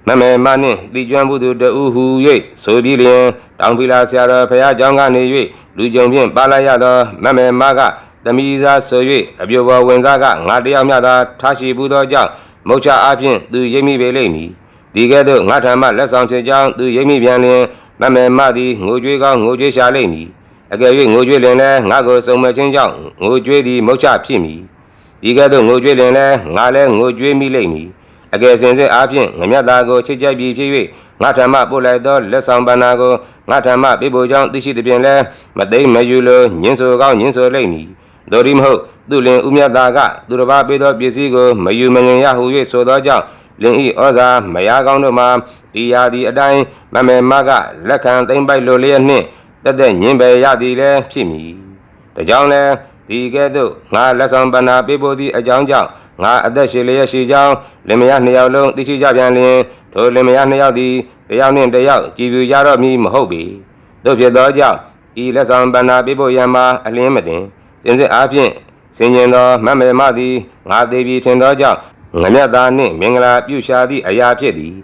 A: မမေမနှင့်တိကျွမ်းမှုသူတူဟူ၍ဆိုပြီးလျင်တောင်ပိလာဆရာတော်ဘုရားကျောင်းကနေ၍လူကြုံဖြင့်ပါလာရသောမမေမကသမီးစားဆို၍အပြိုပေါ်ဝင်စားကငါတယောက်မျှသာထားရှိဘူးသောကြောင့်မုတ်ချအဖြစ်သူရိပ်မိပေလိမ့်မည်။ ဒီကဲ့သို့ငါထံမှလက်ဆောင်ဖြစ်ကြောင်းသူရိပ်မိပြန်လျင်မမေမသည်ငိုကြွေးကောင်းငိုကြွေးရှာလိမ့်မည်အကယ်၍ငိုကြွေးလင်လည်းငါကိုစုံမချင်းကြောင့်ငိုကြွေးသည်မုတ်ချဖြစ်မည်ဒီကဲ့သို့ငိုကြွေးလင်လည်းငါလည်းငိုကြွေးမိလိမ့်မည်အကယ်စင်စစ်အားဖြင့်ငမြတ်သားကိုချစ်ကြိုက်ပြီးဖြစ်၍ငါထံမှပို့လိုက်သောလက်ဆောင်ပန္နာကိုငါထံမှပြဖို့ကြောင့်သိရှိသည်ဖြင့်လည်းမသိမ့်မယူလိုညင်းဆိုကောင်းညင်းဆိုလိမ့်မည်ဒိုရီမဟုတ်သူလင်ဥမြတ်သားကသူတစ်ပါးပေးသောပစ္စည်းကိုမယူမငင်ရဟု၍ဆိုသောကြောင့် လင်ဤဩဇာမယားကောင်းတို့မှာဒီရာဒီအတိုင်းမမေမကလက်ခံသိမ့်ပိုက်လိုလျက်နှင့်တက်တဲ့ညင်ပယ်ရသည်လည်းဖြစ်မည်ဒါကြောင့်လည်းဒီကဲ့သို့ငါလက်ဆောင်ပန္နာပေးဖို့သည့်အကြောင်းကြောင့်ငါအသက်ရှင်လျက်ရှိကြောင်းလင်မယားနှစ်ယောက်လုံးသိရှိကြပြန်လျင်ထိုလင်မယားနှစ်ယောက်သည်တယောက်နှင့်တယောက်ကြည်ပြူကြတော့မည်မဟုတ်ပေတို့ဖြစ်သောကြောင့်ဤလက်ဆောင်ပန္နာပေးဖို့ရန်မှာအလင်းမတင်စင်စစ်အားဖြင့်စင်ကျင်သောမတ်မေမသည်ငါသေးပြီးထင်သောကြောင့် ငမြတ်သားနှင့်မင်္ဂလာပြုရှာသည့်အရာဖြစ်သည်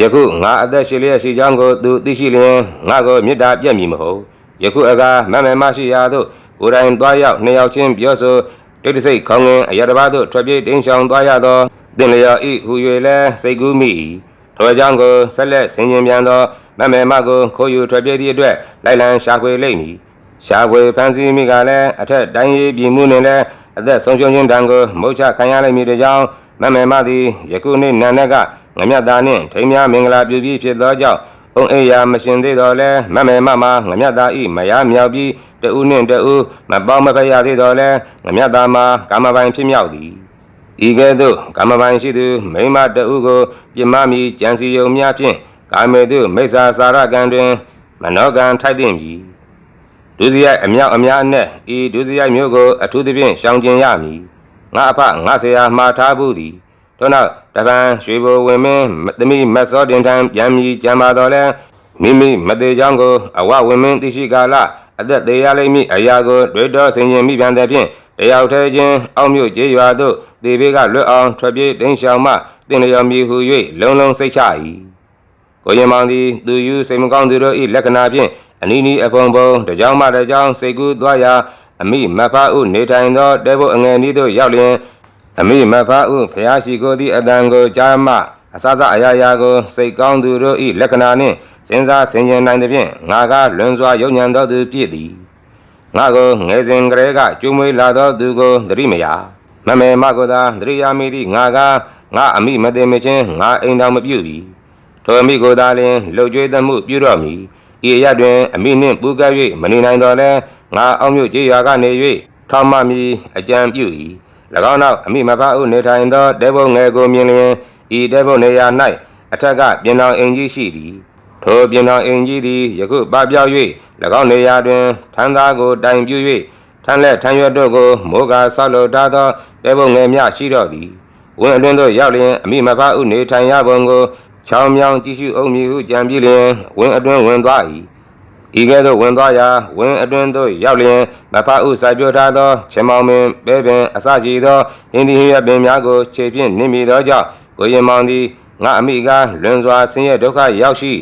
A: ယခုငါအသက်ရှင်လျက်ရှိကြောင်းကိုသူသိရှိလျင်ငါကိုမေတ္တာပြတ်မည်မဟုတ်ယခုအခါမတ်မေမရှိရာသို့ကိုယ်တိုင်သွားရောက်နှစ်ယောက်ချင်းပြောဆိုတိတ်တဆိတ်ခေါင်းငင်အရာတစ်ပါးသို့ထွက်ပြေးတင်းရှောင်သွားရသောတင်လျော်ဤဟူ၍လဲစိတ်ကူးမိ၏ထိုကြောင့်ကိုဆက်လက်ဆင်ခြင်ပြန်သောမမေမကိုခိုးယူထွက်ပြေးသည့်အတွက်လိုက်လံရှာဖွေလိမ့်မည်ရှာဖွေဖန်ဆီးမိကလည်းအထက်တိုင်းရေးပြည်မှုနှင့်လည်းအသက်ဆုံးရှုံးခြင်းတံကိုမုတ်ချခံရလိမ့်မည်တကြောင် မမေမသည်ယခုနေ့နံနက်ကငမြတ်သားနှင့်ထိမ်းများမင်္ဂလာပြုပြီးဖြစ်သောကြောင့်ုံအိယာမရှင်သေးတော့လဲမမေမမငမြတ်သားဤမယားမြောက်ပြီးတဦးနှင့်တဦးမပေါင်းမဖက်ရသေးတော့လဲငမြတ်သားမှာကာမပိုင်ဖြစ်မြောက်သည်ဤကဲ့သို့ကာမပိုင်ရှိသူမိမတဦးကိုပြမမီကြံစီယုံများဖြင့်ကာမေတုမိစ္ဆာစာရကံတွင် မနောကံထိုက်တင်ပြီဒုစရိုက်အမြောက်အများအနက်ဤဒုစရိုက်မျိုးကိုအထူးသဖြင့်ရှောင်ကျင်ရမည် ငါအဖငါဆရာမှားထားဘူးသည်ထို့နောက်တပံရွှေဘိုဝင်မင်းသမီးမတ်စောတင်ထံပြန်မြည်ကြံပါတော်လဲမိမိမသေးကြောင်းကိုအဝဝင်မင်းသိရှိကာလအသက်သေးရလိမ့်မည်အရာကိုတွေးတော်ဆင်ခြင်မိပြန်တဲ့ဖြင့်တယောက်တည်းချင်းအောက်မြို့ကျေးရွာသို့ဒေဘေကလွတ်အောင်ထွက်ပြေးတင်းရှောင်မှတင်လျော်မည်ဟု၍လုံလုံစိတ်ချ၏ကိုရင်မောင်သည်သူယူစိတ်မကောင်းသူတို့၏လက္ခဏာဖြင့်အနီးနီးအဖုံဖုံတကြောင်မှတကြောင်စိတ်ကူးသွားရာ အမိမဖားဥနေထိုင်သောတဲဘုတ်အငယ်နည်းသို့ရောက်လျင်အမိမဖားဥဖျားရှိကိုသည့်အတန်ကိုကြားမှအစစအရာရာကိုစိတ်ကောင်းသူတို့၏လက္ခဏာနှင့်စဉ်းစားဆင်ခြင်နိုင်သဖြင့်ငါကလွန်စွာယုံညံသောသူဖြစ်သည်ငါကိုငယ်စဉ်ကလေးကကျွမွေးလာသောသူကိုသတိမရမမေမကိုသာသတိရမိသည့်ငါကငါအမိမသိမချင်းငါအိမ်တော်မပြုပြီထိုအမိကိုသာလျှင်လှုပ်ကြွေးသမှုပြုတော့မည်ဤရတွင်အမိနှင့်ပူးကပ်၍မနေနိုင်တော့လဲ ငါအောင်မြို့ကြေးရွာကနေ၍ထောက်မမီအကြံပြု၏၎င်းနောက်အမိမဖအုနေထိုင်သောတဲဘုံငယ်ကိုမြင်လျင်ဤတဲဘုံနေရာ၌အထက်ကပြင်တော်အင်ကြီးရှိသည်ထိုပြင်တော်အင်ကြီးသည်ယခုပပြောက်၍၎င်းနေရာတွင်ထန်းသားကိုတိုင်ပြု၍ထန်းလက်ထန်းရွက်တို့ကိုမိုးကာဆောက်လုပ်ထားသောတဲဘုံငယ်များရှိတော့သည်ဝင်းအတွင်းသို့ရောက်လျင်အမိမဖအုနေထိုင်ရပုံကိုချောင်းမြောင်ကြည့်ရှုအောင်မည်ဟုကြံပြီးလျင်ဝင်းအတွင်းဝင်သွား၏ ဤကဲ့သို့ဝင်သွားရာဝင်းအတွင်းသို့ရောက်လျင်မဖဥစာပြောထားသောချင်မောင်ပင်ပဲပင်အစကြီးသောဟင်းဒီဟင်းရပင်များကိုခြေဖြင့်နင်းမိသောကြောင့်ကိုရင်မောင်သည်ငါအမိကလွန်စွာဆင်းရဲဒုက္ခရောက်ရှိ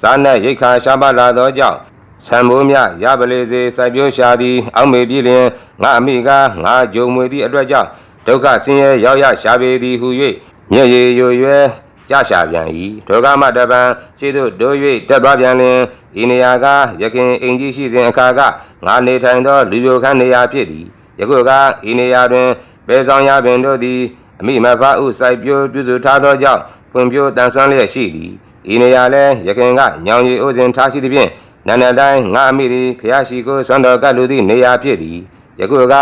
A: စားနပ်ရိတ်ခါရှားပါလာသောကြောင့်ဆံမိုးမြရပလေစေစိုက်ပျိုးရှာသည်အောက်မေပြည့်လျင်ငါအမိကငါဂျုံမွေသည့်အတွက်ကြောင့်ဒုက္ခဆင်းရဲရောက်ရရှာပေသည်ဟု၍မျက်ရည်ယိုရွယ် ကြရှာပြန်၏ဒုက္ခမတပံရှိသို့ဒိုး၍တက်သွားပြန်လျင်ဤနေရာကယခင်အင်ကြီးရှိစဉ်အခါကငါနေထိုင်သောလူပြိုခန်းနေရာဖြစ်သည်ယခုကဤနေရာတွင်ဘယ်ဆောင်ရပင်တို့သည်အမိမဖဥစိုက်ပြိုးပြုစုထားသောကြောင့်ဖွံ့ဖြိုးတန်ဆွမ်းလျက်ရှိသည်ဤနေရာလည်းယခင်ကညောင်ရည်ဥစဉ်ထားရှိသဖြင့်နန္ဒတိုင်းငါအမိသည်ဖျားရှိကိုဆွမ်းတော်ကလူသည့်နေရာဖြစ်သည်ယခုက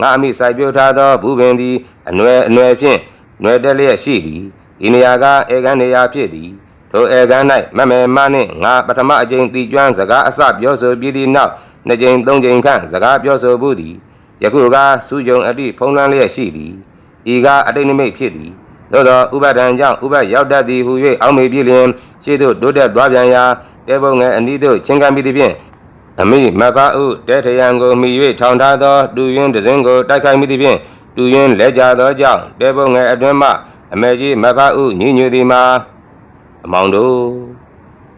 A: ငါအမိစိုက်ပြိုးထားသောဘူးပင်သည်အနွယ်အနွယ်ဖြင့်နွယ်တက်လျက်ရှိသည် ဤနေရာကဧကန်နေရာဖြစ်သည်ထိုဧကန်၌မမေမနှင့်ငါပထမအကြိမ်တီကျွမ်းစကားအစပြောဆိုပြီးသည့်နောက်နှစ်ကြိမ်သုံးကြိမ်ခန့်စကားပြောဆိုမှုသည်ယခုကစူးကြုံအတိဖုံးလန်းလျက်ရှိသည်ဤကအတိတ်နိမိတ်ဖြစ်သည်သို့သောဥပဒံကြောင့်ဥပရောက်တတ်သည်ဟု၍အောက်မေပြည့်လျင်ရှေ့သို့တိုးတက်သွားပြန်ရာတဲပုံငယ်အနီးသို့ချင်းကပ်ပြီးသည်ဖြင့်အမိမဖအုတဲထရန်ကိုမိ၍ထောင်ထားသောတူယွင်းတစင်းကိုတိုက်ခိုက်မိသည်ဖြင့်တူယွင်းလဲကြသောကြောင့်တဲပုံငယ်အတွင်းမှ အမေကြီးမဖအုညညွသည်မှာအမောင်တို့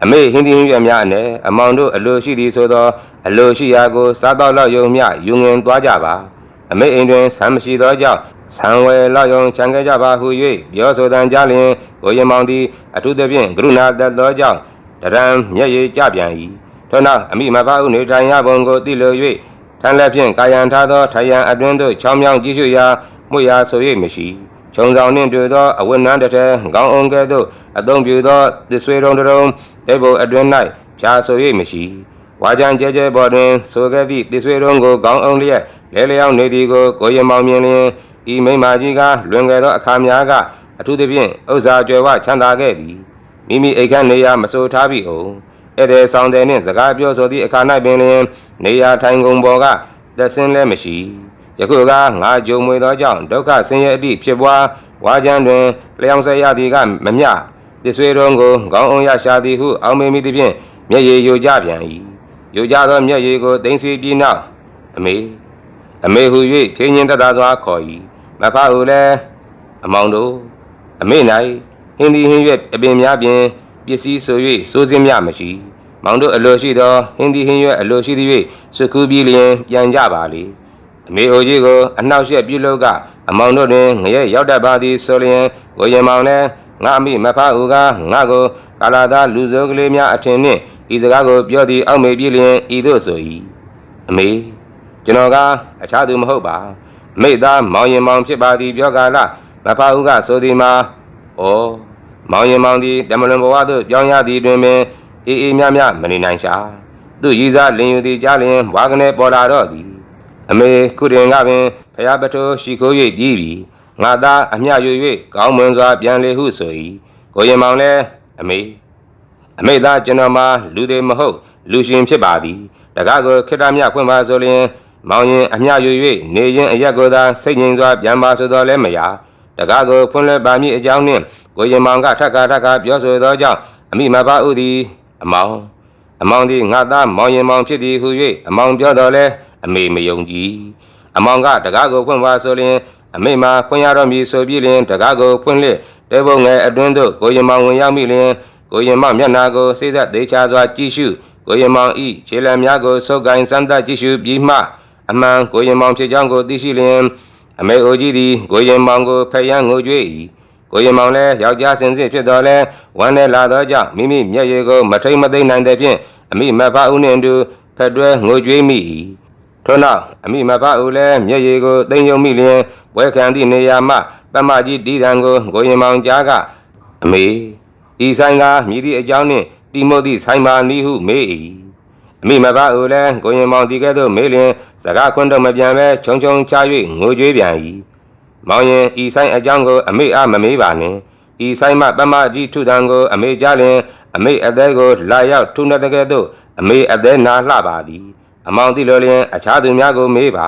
A: အမေဟင်းသီးဟင်းရွက်များအနက်အမောင်တို့အလိုရှိသည်ဆိုသောအလိုရှိရာကိုစားတော့လောက်ယုံမျှယူငင်သွားကြပါအမေအိမ်တွင်ဆံမရှိသောကြောင့်ဆံဝယ်လောက်ယုံချန်ခဲ့ကြပါဟု၍ပြောဆိုတန်ကြလျင်ကိုရင်မောင်သည်အထူးသဖြင့်ကရုဏာတတ်သောကြောင့်တရံမျက်ရည်ကျပြန်၏ထို့နောက်အမိမဖဟုနေထိုင်ရပုံကိုသိလို၍ထမ်းလက်ဖြင့်ကာယံထားသောထိုင်ရန်အတွင်းသို့ချောင်းမြောင်းကြည့်ရှုရာမှုရာဆို၍မရှိ ခြုံဆောင်နှင့်တွေ့သောအဝတ်နန်းတစ်ထည်ခေါင်းအုံကဲ့သို့အသုံးပြုသောသစ္ဆွေတုံတစ်တုံဒေဘုအတွင်း၌ဖြာဆို၍မရှိဝါကြံကျဲကျဲပေါ်တွင်ဆိုခဲ့သည့်တစ္ဆွေတုံးကိုခေါင်းအုံလျက်လဲလျောင်းနေသည်ကိုကိုရင်မောင်မြင်လျင်ဤမိမ္မာကြီးကလွင်ခဲ့သောအခါများကအထူးသဖြင့်ဥစ္စာကြွယ်ဝချမ်းသာခဲ့သည်မိမိအိတ်ခမ်းနေရာမဆိုထားပြီအောင်ဧည့်သည်ဆောင်တဲ့နှင့်စကားပြောဆိုသည့်အခါ၌ပင်လျင်နေရာထိုင်ကုန်ပေါ်ကသက်စင်းလည်းမရှိ ယခုကငါကြုံမွေသောကြောင့်ဒုက္ခဆင်းရဲအသည့်ဖြစ်ပွားဝါကြံတွင်လျောင်းဆက်ရသည်ကမမျှတစ္ဆွေတုံးကိုခေါင်းအုံရရှာသည်ဟုအောက်မေမိသည်ဖြင့်မျက်ရည်ယိုကြပြန်၏ယိုကြသောမျက်ရည်ကိုသိမ့်စီပြီးနောက်အမေအမေဟု၍ဖြင်းချင်းတတ်သာစွာခေါ်၏မဖဟုလည်းအမောင်တို့အမေ၌ဟင်းဒီဟင်းရွက်အပင်များပြင်ပစ္စည်းဆို၍စိုးစင်းများမရှိမောင်တို့အလိုရှိသောဟင်းဒီဟင်းရွက်အလိုရှိသည်၍စွကူပြီးလျင်ပြန်ကြပါလေ အမေအိုကြီးကိုအနှောက်အယှက်ပြုလုပ်ကအမောင်တို့တွင်ငရဲရောက်တတ်ပါသည်ဆိုလျင်ကိုရင်မောင်လည်းငါအမိမဖဟုကငါကိုကာလာသားလူစိုးကလေးများအထင်နှင့်ဤစကားကိုပြောသည်အောက်မေပြလျင်ဤသို့ဆို၏အမေကျွန်တော်ကအခြားသူမဟုတ်ပါမိသားမောင်ရင်မောင်ဖြစ်ပါသည်ပြောကာလမဖဦးကဆိုသည်မှာဩမောင်ရင်မောင်သည်တမလွန်ဘဝသို့ကြောင်းရသည်တွင်ပင်အေးအေးမြမြမနေနိုင်ရှာသူရည်စားလင်ယူသည်ကြားလျင်ဝါကနေပေါ်လာတော့သည် အမေခုတင်ကပင်ဖရာပထိုးရှိခိုး၍ပြီးပြီငါသားအမျှယူ၍ကောင်းမွန်စွာပြန်လေဟုဆို၏ကိုရင်မောင်လည်းအမေအမိသားကျွန်တော်မှာလူတွေမဟုတ် လူရှင်ဖြစ်ပါသည်တကားကိုခိတ္တမြဖွင့်ပါဆိုလျင်မောင်ရင်အမျှယူ၍နေရင်အရက်ကိုသာစိတ်ငြိမ်စွာပြန်ပါဆိုတော့လည်းမရတကားကိုဖွင့်လက်ပါမည်အကြောင်းနှင့်ကိုရင်မောင်ကထက်ခါထက်ခါပြောဆိုသောကြောင့်အမိမပါဥသည်အမောင်အမောင်သည်ငါသားမောင်ရင်မောင်ဖြစ်သည်ဟု၍အမောင်ပြောတော်လဲ အမေမယုံကြည်အမောင်ကတကားကိုဖွင့်ပါဆိုလျင်အမိမှာဖွင့်ရတော့မည်ဆိုပြီးလျင်တကားကိုဖွင့်လျက်တဲဘုံငယ်အတွင်းသို့ကိုရင်မောင်ဝင်ရောက်မိလျင်ကိုရင်မောင်မျက်နာကိုစိစက်သေးချာစွာကြည့်ရှုကိုရင်မောင်ဤခြေလံများကိုဆုပ်ကိုင်းစမ်းသပ်ကြည့်ရှုပြီးမှအမှန်ကိုရင်မောင်ဖြစ်ကြောင်းကိုသိရှိလျင်အမေအိုကြီးသည်ကိုရင်မောင်ကိုဖျက်ငိုကြွေး၏ကိုရင်မောင်လည်းယောက်ျားစင်စစ်ဖြစ်တော်လဲဝမ်းနဲ့လာသောကြောင့်မိမိမျက်ရည်ကိုမထိတ်မသိမ်းနိုင်တဲ့ဖြင့်အမိမဖဦးနှင့်အတူဖက်တွဲငိုကြွေးမိ၏ ထို့နောက်အမိမဖဦးလည်းမျက်ရည်ကိုသိမ်းယုံမိလျင်ဝဲခံသည့်နေရာမှပမကြီးတီးတံကိုကိုရင်မောင်ကြားကအမေဤဆိုင်ကမြည်သည့်အကြောင်းနှင့်တိမိုသည့်ဆိုင်ပါနီဟုမေး၏အမိမဘအိုလည်းကိုရင်မောင်ဒီကဲ့သို့မေးလျင်စကားခွန်းတော့မပြန်ပဲခြုံခြုံချ၍ငိုကြွေးပြန်၏မောင်ရင်ဤဆိုင်အကြောင်းကိုအမေအားမမေးပါနှင့်ဤဆိုင်မှပမကြီးထုတံကိုအမေကြားလျင်အမေအသေးကိုလာရောက်ထုနေတကဲ့သို့အမေအသေးနာလှပါသည် အမောင်သိလိုလျင်အခြားသူများကိုမေးပါ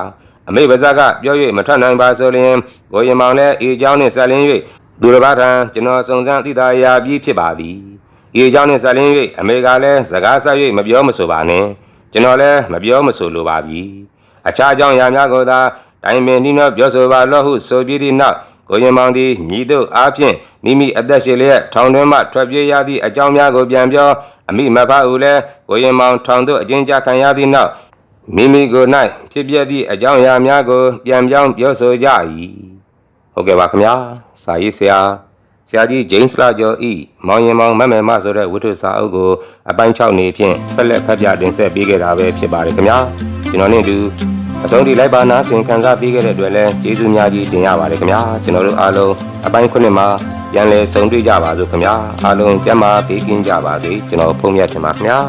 A: အမေပါဇက်ကပြော၍မထွက်နိုင်ပါဆိုလျင်ကိုရင်မောင်လည်းဤအကြောင်းနှင့်ဆက်လင်း၍သူတစ်ပါးထံကျွန်တော်စုံစမ်းသိတာရာပြီးဖြစ်ပါသည်ဤအကြောင်းနှင့်ဆက်လင်း၍အမေကလည်းစကားဆက်၍မပြောမဆိုပါနဲ့ကျွန်တော်လည်းမပြောမဆိုလိုပါပြီအခြားအကြောင်းအရာများကိုသာတိုင်ပင်နှီးနှောပြောဆိုပါလော့ဟုဆိုပြီးသည့်နောက်ကိုရင်မောင်သည်ညီတို့အားဖြင့်မိမိအသက်ရှင်လျက်ထောင်တွင်းမှထွက်ပြေးရသည့်အကြောင်းများကိုပြန်ပြောအမိမဖဦးလည်းကိုရင်မောင်ထောင်သို့အကျဉ်းချခံရသည့်နောက် မိမိကိုယ်၌ဖြစ်ပျက်သည့်အကြောင်းအရာများကို ပြန်ပြောင်းပြောဆိုကြ၏ဟုတ်ကဲ့ပါခင်ဗျာစာရေးဆရာဆရာကြီးဂျိမ်းစ်လာကျော်ဤမောင်ရင်မောင်မက်မယ်မဆိုတဲ့ဝတ္ထုစာအုပ်ကိုအပိုင်း6နေဖြင့်ဆက်လက်ဖတ်ပြတင်ဆက်ပေးခဲ့တာပဲဖြစ်ပါတယ်ခင်ဗျာကျွန်တော်နဲ့အတူအဆုံးထိလိုက်ပါနာဆင်ခံစားပေးခဲ့တဲ့အတွက်လည်းကျေးဇူးများကြီးတင်ရပါတယ်ခင်ဗျာကျွန်တော်တို့အားလုံးအပိုင်း9မှာပြန်လည်ဆုံတွေ့ကြပါစို့ခင်ဗျာအားလုံးကျမ်းမာပေးကင်းကြပါစေကျွန်တော်ဖုန်းမြတ်ချင်ပါခင်ဗျာ